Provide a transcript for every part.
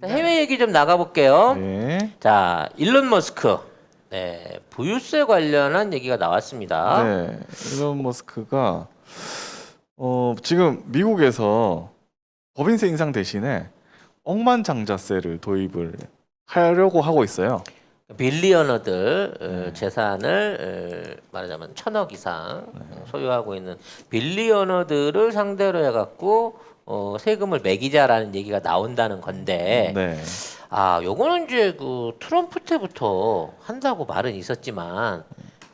자, 해외 얘기 좀 나가볼게요. 네. 자, 일론 머스크. 네, 부유세 관련한 얘기가 나왔습니다. 네. 일론 머스크가 어, 지금 미국에서 법인세 인상 대신에 억만장자세를 도입을 하려고 하고 있어요. 빌리언어들 어, 네. 재산을 어, 말하자면 천억 이상 네. 어, 소유하고 있는 빌리언어들을 상대로 해갖고 어, 세금을 매기자라는 얘기가 나온다는 건데 네. 아 요거는 이제 그 트럼프 때부터 한다고 말은 있었지만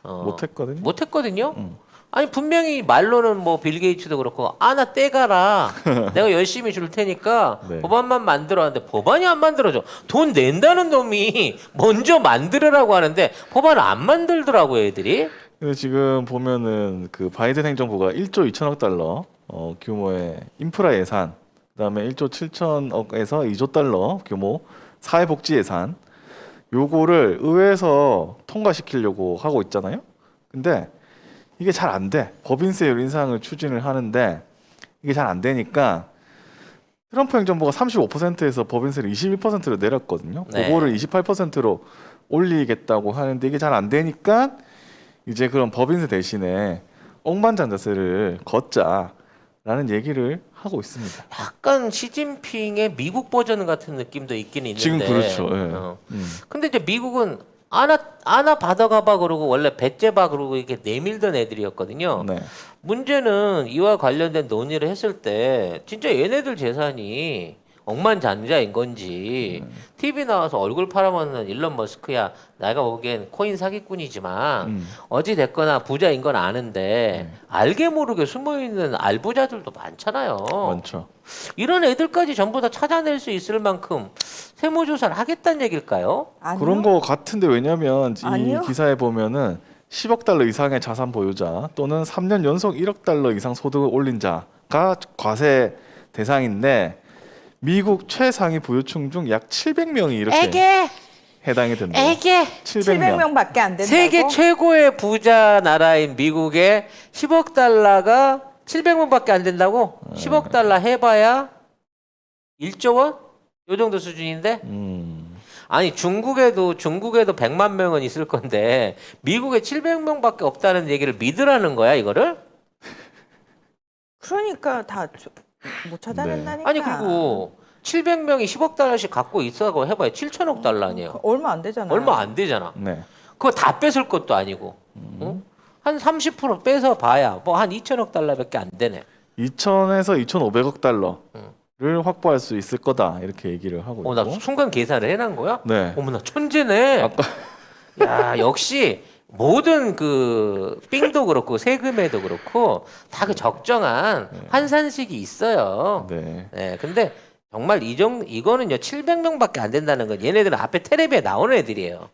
어, 못했거든요. 못했거든요. 음. 아니 분명히 말로는 뭐 빌 게이츠도 그렇고 아 나 떼가라 내가 열심히 줄 테니까 네. 법안만 만들어 하는데 법안이 안 만들어져 돈 낸다는 놈이 먼저 만들으라고 하는데 법안을 안 만들더라고요 애들이 근데 지금 보면은 그 바이든 행정부가 1조 2천억 달러 어, 규모의 인프라 예산, 그다음에 1조 7천억에서 2조 달러 규모 사회복지 예산 요거를 의회에서 통과시키려고 하고 있잖아요. 근데 이게 잘 안 돼. 법인세율 인상을 추진을 하는데 이게 잘 안 되니까 트럼프 행정부가 35%에서 법인세를 21%로 내렸거든요. 네. 그거를 28%로 올리겠다고 하는데 이게 잘 안 되니까 이제 그런 법인세 대신에 억만장자세를 걷자 라는 얘기를 하고 있습니다. 약간 시진핑의 미국 버전 같은 느낌도 있긴 있는데 지금 그렇죠. 예. 어. 음. 근데 이제 미국은 아나 아나 받아가봐 그러고 원래 배째봐 그러고 이렇게 내밀던 애들이었거든요. 네. 문제는 이와 관련된 논의를 했을 때 진짜 얘네들 재산이 억만장자인 건지 TV 나와서 얼굴 팔아먹는 일론 머스크야 내가 보기엔 코인 사기꾼이지만 음. 어찌 됐거나 부자인 건 아는데 알게 모르게 숨어 있는 알부자들도 많잖아요. 많죠. 이런 애들까지 전부 다 찾아낼 수 있을 만큼 세무조사를 하겠다는 얘기일까요? 아니요. 그런 거 같은데 왜냐면 아니요. 이 기사에 보면은 10억 달러 이상의 자산 보유자 또는 3년 연속 1억 달러 이상 소득을 올린 자가 과세 대상인데 미국 최상위 부유층 중 약 700명이 이렇게 에게 해당이 된다. 에게 700명. 700명밖에 안 된다고. 세계 최고의 부자 나라인 미국에 10억 달러가 700만밖에 안 된다고? 10억 달러 해봐야 1조 원? 요 정도 수준인데? 음. 아니 중국에도 중국에도 100만 명은 있을 건데 미국에 700명밖에 없다는 얘기를 믿으라는 거야 이거를? 그러니까 다 못 찾아낸다니까. 아니 그리고 700명이 10억 달러씩 갖고 있어고 해봐야 7천억 달러 아니에요. 얼마 안 되잖아. 얼마 안 되잖아. 네. 그거 다 뺏을 것도 아니고. 어? 한30% 빼서 봐야 뭐 한 2천억 달러밖에 안 되네. 2천에서 2,500억 달러를 음. 확보할 수 있을 거다 이렇게 얘기를 하고 있고. 어, 나 순간 계산을 해놓은 거야? 네. 어머나 천재네. 아까 야 역시 모든 그 삥도 그렇고 세금에도 그렇고 다 그 적정한 환산식이 있어요. 네. 네, 근데 정말 이 정 이거는요 700명밖에 안 된다는 건 얘네들은 앞에 텔레비에 나오는 애들이에요.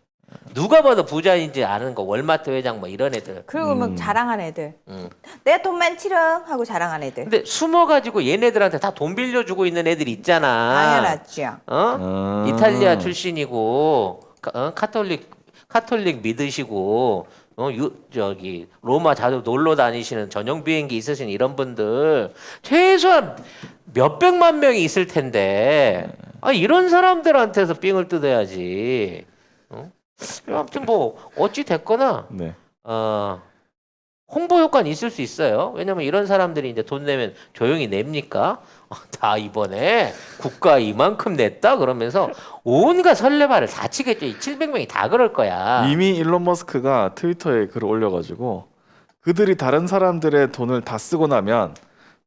누가 봐도 부자인지 아는 거 월마트 회장 뭐 이런 애들. 그리고 막 음. 자랑한 애들. 음. 내돈 많지롱 하고 자랑한 애들. 근데 숨어가지고 얘네들한테 다 돈 빌려주고 있는 애들 있잖아. 당연하죠. 어? 음. 이탈리아 출신이고 카, 어? 카톨릭 카톨릭 믿으시고 어, 유, 저기 로마 자주 놀러 다니시는 전용 비행기 있으신 이런 분들 최소한 몇 백만 명이 있을 텐데 아 이런 사람들한테서 삥을 뜯어야지. 어? 아무튼 뭐 어찌 됐거나 네. 어, 홍보 효과는 있을 수 있어요. 왜냐면 이런 사람들이 이제 돈 내면 조용히 냅니까? 어, 다 이번에 국가 이만큼 냈다 그러면서 온갖 설레발을 다 치겠죠. 이 700명이 다 그럴 거야. 이미 일론 머스크가 트위터에 글을 올려가지고 그들이 다른 사람들의 돈을 다 쓰고 나면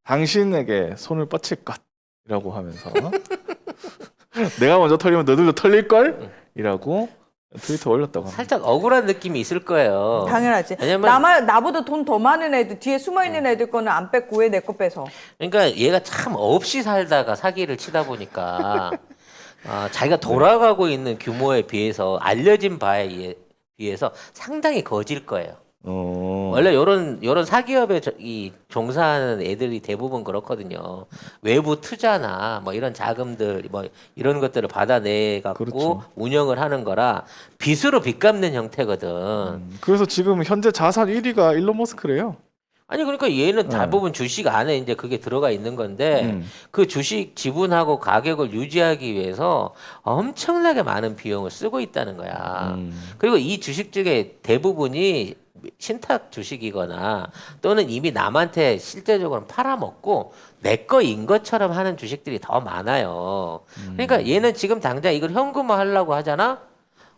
당신에게 손을 뻗칠 것이라고 하면서 내가 먼저 털리면 너들도 털릴 걸? 이라고 트위터 올렸다고 합니다. 살짝 억울한 느낌이 있을 거예요. 당연하지. 왜냐면- 나만 나보다 돈 더 많은 애들 뒤에 숨어 있는 애들 거는 안 뺏고 왜 내 거 뺏어? 그러니까 얘가 참 없이 살다가 사기를 치다 보니까 아, 자기가 돌아가고 있는 규모에 비해서 알려진 바에 의해- 비해서 상당히 거질 거예요. 어, 원래 요런 요런 사기업에 저- 이 종사하는 애들이 대부분 그렇거든요. 외부 투자나 뭐 이런 자금들 뭐 이런 것들을 받아내 갖고 그렇죠. 운영을 하는 거라 빚으로 빚 갚는 형태거든. 음, 그래서 지금 현재 자산 1위가 일론 머스크래요. 아니 그러니까 얘는 네. 대부분 주식 안에 이제 그게 들어가 있는 건데 음. 그 주식 지분하고 가격을 유지하기 위해서 엄청나게 많은 비용을 쓰고 있다는 거야. 음. 그리고 이 주식 중에 대부분이 신탁 주식이거나 또는 이미 남한테 실제적으로 팔아먹고 내 거인 것처럼 하는 주식들이 더 많아요. 그러니까 얘는 지금 당장 이걸 현금화 하려고 하잖아?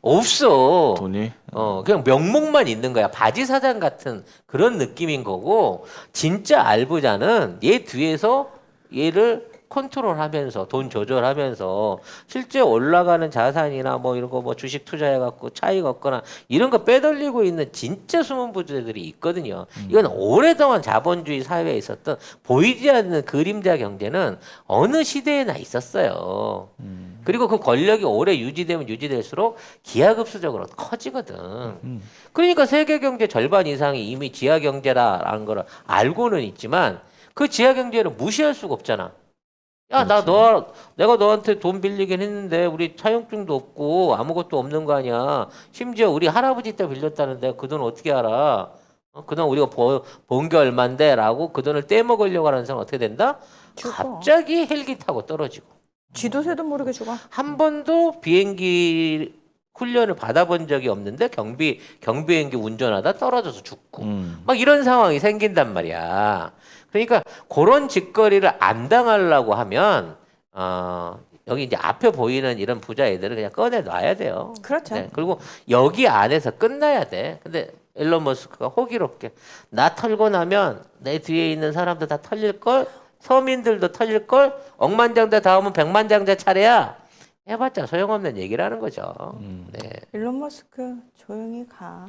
없어. 돈이 어, 그냥 명목만 있는 거야. 바지 사장 같은 그런 느낌인 거고, 진짜 알부자는 얘 뒤에서 얘를 컨트롤하면서 돈 조절하면서 실제 올라가는 자산이나 뭐 이런 거 뭐 주식 투자해 갖고 차익 얻거나 이런 거 빼돌리고 있는 진짜 숨은 부자들이 있거든요. 이건 오래동안 자본주의 사회에 있었던 보이지 않는 그림자 경제는 어느 시대에나 있었어요. 그리고 그 권력이 오래 유지되면 유지될수록 기하급수적으로 커지거든. 음. 그러니까 세계 경제 절반 이상이 이미 지하 경제라는 걸 알고는 있지만 그 지하 경제를 무시할 수가 없잖아. 야, 나 너, 내가 너한테 돈 빌리긴 했는데 우리 차용증도 없고 아무것도 없는 거 아니야. 심지어 우리 할아버지 때 빌렸다는데 그 돈 어떻게 알아? 어, 그돈 우리가 본게 얼만데? 라고 그 돈을 떼먹으려고 하는 사람 어떻게 된다? 죽어. 갑자기 헬기 타고 떨어지고. 쥐도 새도 모르게 죽어. 한 번도 비행기 훈련을 받아본 적이 없는데 경비 경비행기 운전하다 떨어져서 죽고 음. 막 이런 상황이 생긴단 말이야. 그러니까 그런 짓거리를 안 당하려고 하면 어 여기 이제 앞에 보이는 이런 부자 애들은 그냥 꺼내 놔야 돼요. 그렇죠. 네, 그리고 여기 안에서 끝나야 돼. 근데 일론 머스크가 호기롭게 나 털고 나면 내 뒤에 있는 사람도 다 털릴 걸, 서민들도 털릴 걸, 억만장자 다음은 백만장자 차례야. 해봤자 소용없는 얘기라는 거죠. 네, 일론 머스크 조용히 가.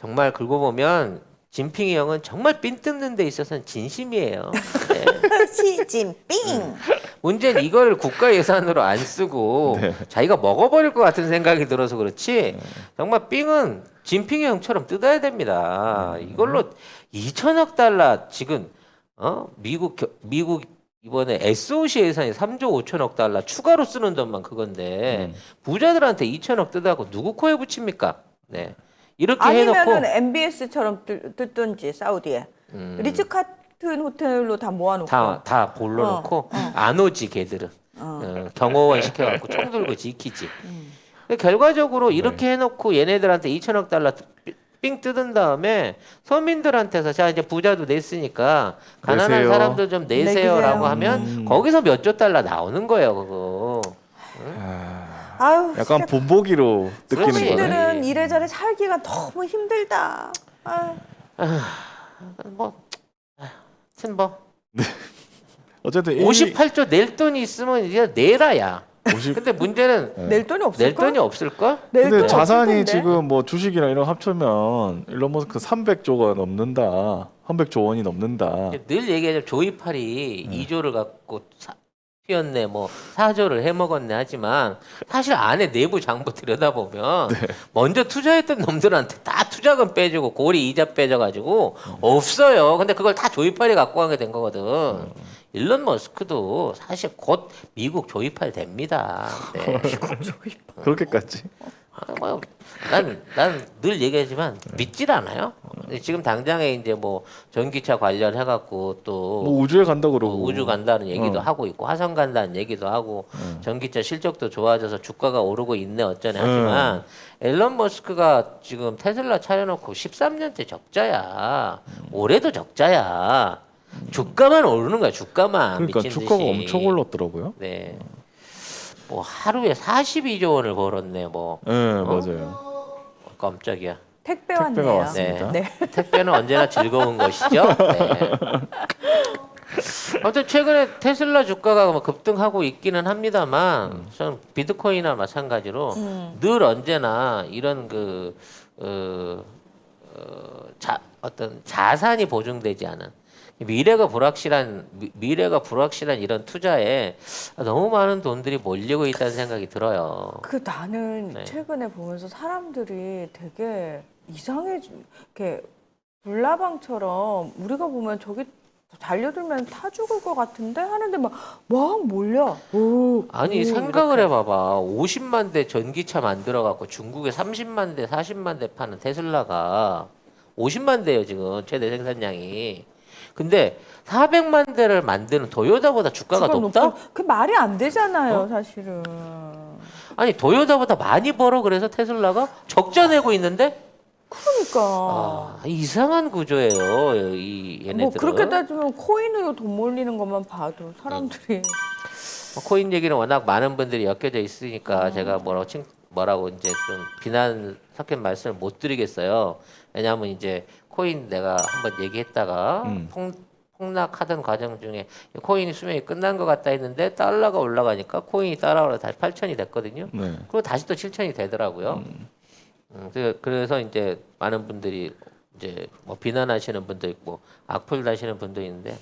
정말 긁고 보면 진핑이 형은 정말 삥 뜯는 데 있어서는 진심이에요. 네. 시진핑. 문제는 이걸 국가 예산으로 안 쓰고 네. 자기가 먹어버릴 것 같은 생각이 들어서 그렇지 정말 삥은 진핑이 형처럼 뜯어야 됩니다. 이걸로 2천억 달러 지금 어 미국 겨- 미국 이번에 SOC 예산이 3조 5천억 달러 추가로 쓰는 돈만 그건데 부자들한테 2천억 뜯어갖고 누구 코에 붙입니까? 네 이렇게 아니면은 해놓고 MBS처럼 뜯- 뜯든지 사우디에 음. 리츠 카튼 호텔로 다 모아놓고. 다다 볼러놓고 안 오지 걔들은 어. 어, 경호원 시켜갖고 총 들고 지키지. 음. 근데 결과적으로 이렇게 해놓고 얘네들한테 2천억 달러 삥- 삥 뜯은 다음에 서민들한테서 자 이제 부자도 냈으니까 가난한 내세요. 사람들 좀 내세요라고 내주세요. 하면 음. 거기서 몇 조 달러 나오는 거예요 그거. 아, 아유, 약간 진짜 본보기로 느끼는. 거네. 서민들은 이래저래 살기가 너무 힘들다. 아유. 뭐 하여튼 뭐 어쨌든 일- 58조 낼 돈이 있으면 이제 내라야. 50 근데 문제는 네. 낼 돈이 없을까? 낼 돈이 없을 걸? 낼 근데 돈이 없을 자산이 텐데. 지금 뭐 주식이랑 이런 거 합치면 일론 머스크 300조가 넘는다. 300조 원이 넘는다. 늘 얘기하죠. 조이팔이 2조를 갖고 사, 튀었네, 뭐 4조를 해먹었네 하지만 사실 안에 내부 장부 들여다보면 먼저 투자했던 놈들한테 다 투자금 빼주고 고리 이자 빼줘가지고 없어요. 근데 그걸 다 조이팔이 갖고 가게 된 거거든. 일론 머스크도 사실 곧 미국 조이팔 됩니다. 네. 그렇게까지. 뭐, 난난 늘 얘기하지만 믿질 않아요. 근데 지금 당장에 이제 뭐 전기차 관련해 갖고 또 뭐 우주에 간다 뭐 그러고. 우주 간다는 얘기도 어. 하고 있고 화성 간다는 얘기도 하고 음. 전기차 실적도 좋아져서 주가가 오르고 있네 어쩌네 음. 하지만 앨런 머스크가 지금 테슬라 차려놓고 13년째 적자야 올해도 적자야 주가만 오르는 거야 주가만 그러니까 미친 주가가 듯이. 엄청 올랐더라고요. 네. 뭐 하루에 42조 원을 벌었네 뭐 네, 맞아요. 깜짝이야 택배 택배가 왔네요. 왔습니다. 네. 택배는 언제나 즐거운 것이죠. 네. 아무튼 최근에 테슬라 주가가 뭐 급등하고 있기는 합니다만, 저는 비트코인이나 마찬가지로 음. 늘 언제나 이런 그 어, 어, 자, 어떤 자산이 보증되지 않은 미래가 불확실한 미- 미래가 불확실한 이런 투자에 너무 많은 돈들이 몰리고 있다는 생각이 들어요. 그 나는 네. 최근에 보면서 사람들이 되게 이상해 이렇게 불나방처럼 우리가 보면 저기 달려들면 타 죽을 것 같은데 하는데 막 막 몰려. 오, 아니 오, 생각을 이렇게. 해봐봐 50만 대 전기차 만들어 갖고 중국에 30만 대 40만 대 파는 테슬라가 50만 대예요 지금 최대 생산량이. 근데 400만 대를 만드는 도요타보다 주가가 주가 높다? 높고 그 말이 안 되잖아요, 어? 사실은. 아니 도요타보다 많이 벌어 그래서 테슬라가 적자 내고 있는데 그러니까. 아, 이상한 구조예요 이 얘네들은. 뭐 그렇게 따지면 코인으로 돈 몰리는 것만 봐도 사람들이 뭐 코인 얘기는 워낙 많은 분들이 엮여져 있으니까 제가 뭐라고 칭, 뭐라고 이제 좀 비난 섞인 말씀을 못 드리겠어요. 왜냐하면 이제 코인 내가 한번 얘기했다가 음. 폭, 폭락하던 과정 중에 코인이 수명이 끝난 것 같다 했는데 달러가 올라가니까 코인이 따라오라 다시 8천이 됐거든요. 네. 그리고 다시 또 7천이 되더라고요. 음, 그- 그래서 이제 많은 분들이 이제 뭐 비난하시는 분도 있고 악플 다시는 분도 있는데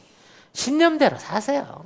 신념대로 사세요.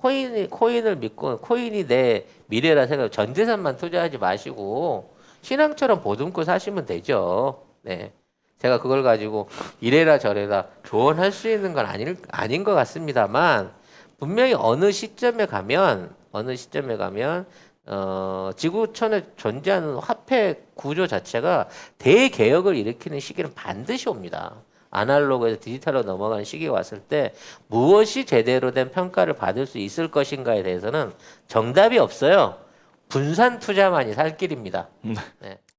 코인이 코인을 믿고 코인이 내 미래라 생각 전 재산만 투자하지 마시고 신앙처럼 보듬고 사시면 되죠. 네. 제가 그걸 가지고 이래라 저래라 조언할 수 있는 건 아닐 아닌 것 같습니다만 분명히 어느 시점에 가면 어느 시점에 가면 어, 지구촌에 존재하는 화폐 구조 자체가 대개혁을 일으키는 시기는 반드시 옵니다. 아날로그에서 디지털로 넘어가는 시기가 왔을 때 무엇이 제대로 된 평가를 받을 수 있을 것인가에 대해서는 정답이 없어요. 분산 투자만이 살 길입니다. 네.